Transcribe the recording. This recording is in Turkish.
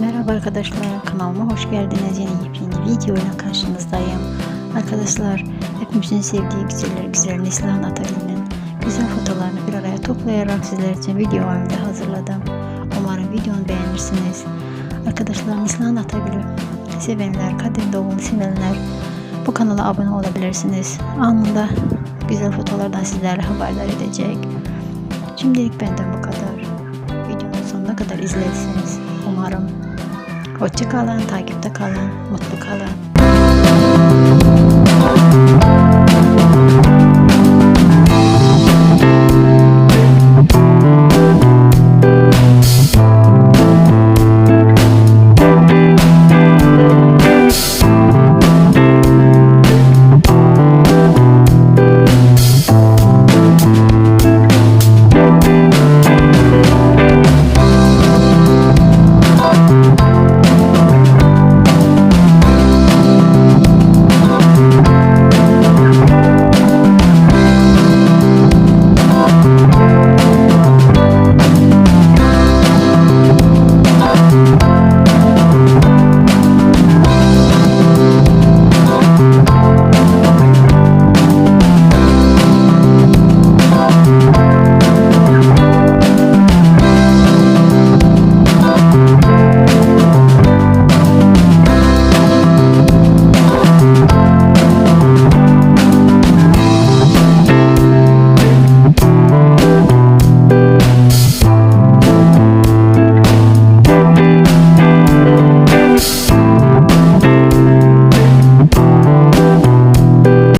Merhaba arkadaşlar kanalıma hoş geldiniz. Yeni yepyeni videoyla karşınızdayım. Arkadaşlar hepimizin sevdiği güzeller güzel Neslihan Atagül'ün güzel fotolarını bir araya toplayarak sizler için video halinde hazırladım. Umarım videomu beğenirsiniz. Arkadaşlar Neslihan Atagül'ü sevenler, kadim doğumunu sevenler bu kanala abone olabilirsiniz. Anında güzel fotolardan sizlerle haberdar edecek. Şimdilik benden bu kadar. Videomun sonuna kadar izlersiniz. Umarım. Hoşça kalın, takipte kalın, mutlu kalın.